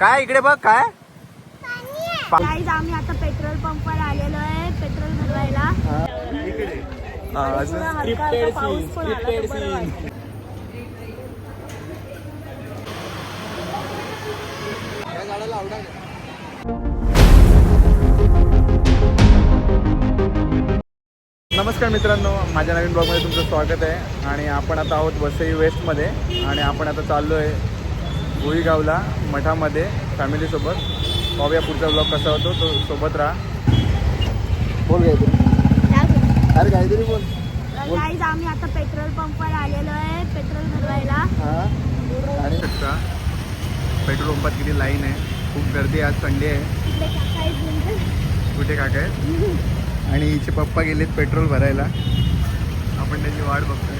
काय इकडे बघ काय? गाईज आम्ही आता पेट्रोल पंपवर आलेलो आहे पेट्रोल भरवायला. हा, अजून थोडा हलका हलका पाऊस पण आला तर बरं वाटतं. नमस्कार मित्रांनो माझ्या नवीन ब्लॉगमध्ये तुमचं स्वागत आहे. आणि आपण आता आहोत वसई वेस्टमध्ये. आणि आपण आता चाललो आहे भुईगावला मठामध्ये फॅमिलीसोबत. पाहूया पुढचा ब्लॉग कसा होतो तो सोबत राहा. बोल काहीतरी अरे काहीतरी बोल. गाईज आम्ही आता पेट्रोल पंपवर आलेलो आहे पेट्रोल भरवायला. हां. आणि शकता. पेट्रोल पंपात किती लाईन आहे. खूप गर्दी आहे. आज संडे आहे तुमचे. कुठे काका आहेत? आणि हिचे पप्पा गेलेत पेट्रोल भरायला. आपण त्याची वाट बघतोय.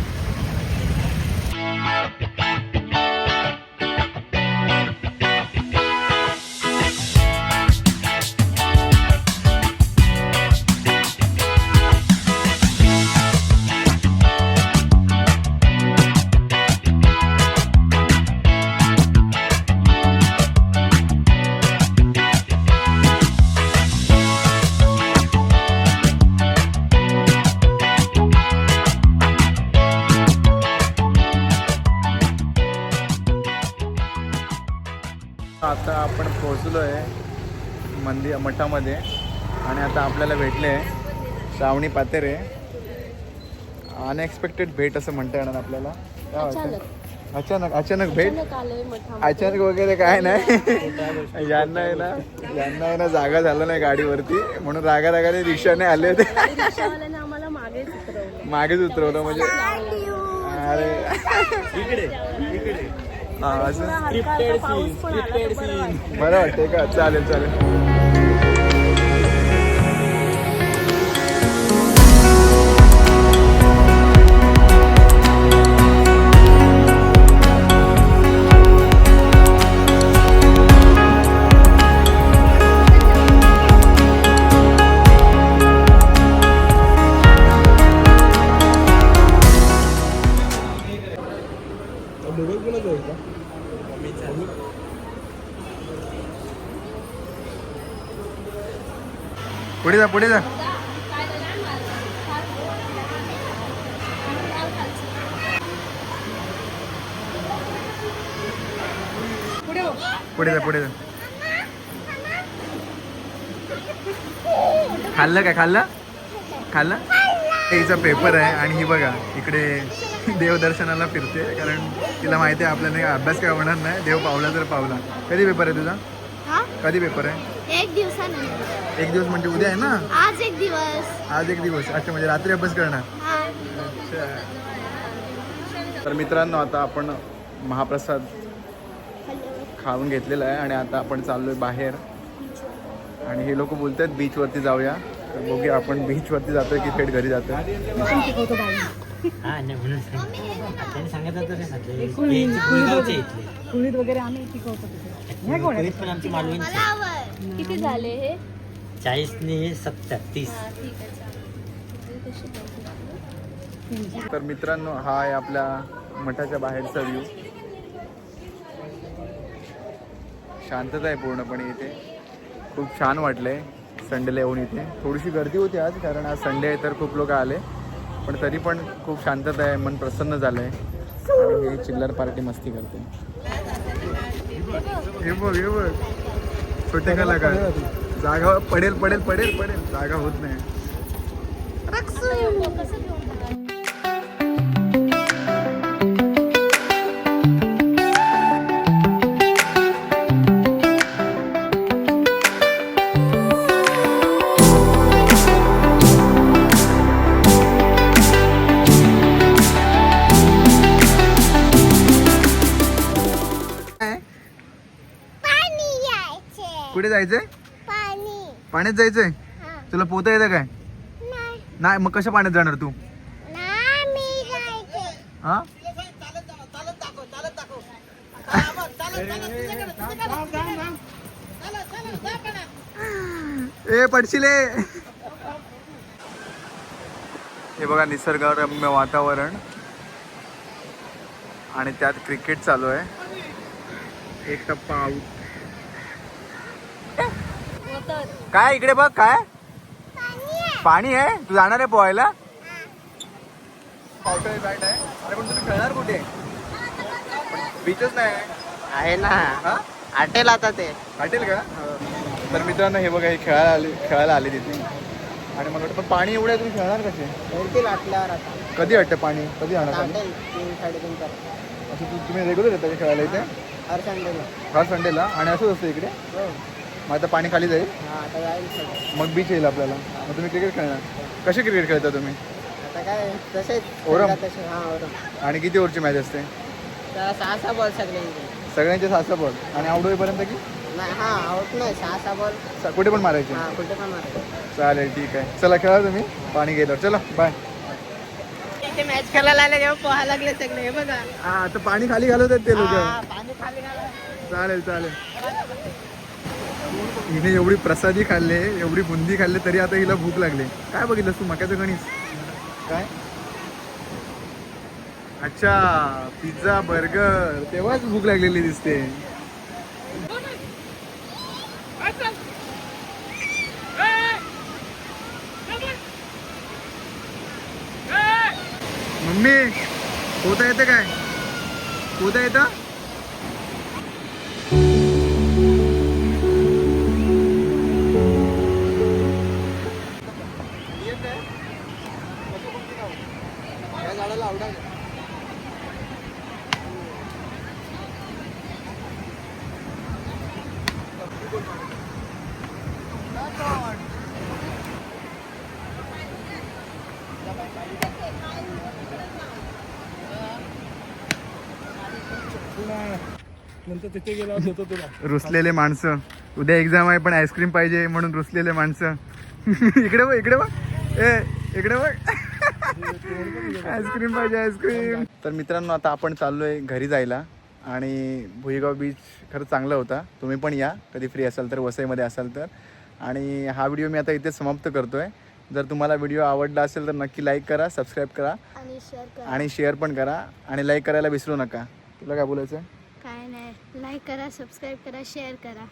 आता आपण पोहोचलो आहे मंदिर मठामध्ये. आणि आता आपल्याला भेटले श्रावणी पातेरे. अनएक्सपेक्टेड भेट असं म्हणता येणार आपल्याला. काय वाटतं? अचानक. अचानक भेट? अचानक वगैरे काय नाही. यांना आहे ना यांना आहे ना जागा झालं नाही गाडीवरती. म्हणून रागा रागाने रिक्षाने आले होते. मागेच उतरवलं. म्हणजे अरे. हा, असं. बरं वाटतंय का? चालेल चालेल. पुढे जा पुढे जा. पुढे जा पुढे जा. खाल्लं काय खाल्लं? खाल्लं? हिचा पेपर आहे आणि ही बघा इकडे देवदर्शनाला फिरते कारण तिला माहिती आहे आपल्याला अभ्यास काय होणार नाही. देव पावला तर पावला. कधी पेपर आहे तुझा? हा? कधी पेपर आहे? एक दिवसानंतर एक दिवस म्हणजे उद्या आहे ना? आज एक दिवस. आज एक दिवस. अच्छा म्हणजे रात्री अभ्यास करणार. हा. तर मित्रांनो आता आपण महाप्रसाद खाऊन घेतलेला आहे आणि आता आपण चाललोय बाहेर. आणि हे लोक बोलतात बीचवरती जाऊया. तर बघूया आपण बीचवरती जातोय की थेट घरी जातोय. हा नाही म्हणून सांगितलं. त्यांनी सांगितलं तर नाही सांगितलं. हे. कुळीत वगैरे आम्ही शिकवतो तिथे पण आमचे किती झाले हे? चाळीसने सत्तर तीस. तर मित्रांनो हा आहे आपल्या मठाच्या बाहेरचा व्ह्यू शांतता आहे पूर्णपणे इथे. खूप छान वाटलंय संडेला येऊन इथे. थोडीशी गर्दी होती आज कारण आज संडे आहे तर खूप लोक आले. पण तरी पण खूप शांतता आहे मन प्रसन्न झालं आहे आणि हे चिल्लर पार्टी मस्ती करते हे बघ हे बघ. छोटे कलाकार. जागा पडेल पडेल पडेल पडेल. जागा होत नाही. कुठे जायचंय? पाणी. पाण्यात जायचंय? तुला पोहता येतं काय? नाही. नाही मग कशा पाण्यात जाणार तू? मी जायचे. हा? ए पडशिले हे बघा निसर्गरम्य वातावरण. आणि त्यात क्रिकेट चालू आहे. एक टप्पा आऊट काय इकडे बघ काय? पाणी आहे. तू जाणार आहे पोहायला? पावसाळी बॅट आहे. अरे पण तुम्ही खेळणार कुठे? बीचच नाही आहे. आहे ना. हा? आटेल आता ते. वाटेल का? तर मित्रांनो हे बघा हे खेळायला आले खेळायला आले तिथे. आणि मला वाटतं पण पाणी एवढं आहे तुम्ही खेळणार कसे? कधी वाटतं पाणी? कधी आणणार आटेल तास असं तू तुम्ही रेग्युलर येता खेळायला इथे? हर संडेला हर संडेला आणि असंच असतं इकडे? हो. मग आता पाणी खाली जाईल? हा आता जाईल सगळं. मग बीच येईल आपल्याला. मग तुम्ही क्रिकेट खेळणार. कसे क्रिकेट खेळता तुम्ही? आता काय तसेच ओरम? समजा तसे हा ओरम. आणि किती ओव्हरची मॅच असते? तर सहा सहा बॉल सगळे इथे. सगळ्यांचे सहा बॉल आणि आउट होईपर्यंत की? नाही हा आउट नाही सहा सहा बॉल स- कुठे पण मारायचे. हा कुठे पण मारतो चालेल ठीक आहे. चला खेळा तुम्ही. पाणी गेल्यावर चला बाय इथे मॅच खेळायला आले जेव्हा पोहायला लागले सगळे हे बघा. हा आता पाणी खाली घालत आहेत ते लोक. हा, पाणी खाली घाला. चालेल चालेल. हिने एवढी प्रसादी खाल्ले एवढी बुंदी खाल्ली तरी आता हिला भूक लागली. काय बघितलंस तू? मक्याचं गणित. काय? अच्छा पिझ्झा बर्गर. तेव्हाच भूक लागलेली दिसते. मम्मी पोता येतं काय? पोता येतं? झाडाला आवडाल. नंतर तिथे गेला होतो तुला. रुसलेले माणसं. उद्या एक्झाम आहे पण आईस्क्रीम पाहिजे म्हणून रुसलेले माणसं. इकडे बघ इकडे बघ. ए इकडे बघ. आईस्क्रीम पाहिजे आईस्क्रीम. तर मित्रांनो आता आपण चाललोय घरी जायला आणि भुईगाव बीच खरंच चांगला होता. तुम्ही पण या. कधी फ्री असाल तर वसईमध्ये असाल तर. आणि हा व्हिडिओ मी आता इथे समाप्त करतोय. जर तुम्हाला व्हिडिओ आवडला असेल तर नक्की लाईक करा सबस्क्राईब करा आणि शेअर करा. आणि शेअर पण करा. आणि लाईक करायला विसरू नका. तुला काय बोलायचं आहे काय नाही. लाईक करा सबस्क्राईब करा शेअर करा.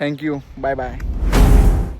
Thank you bye bye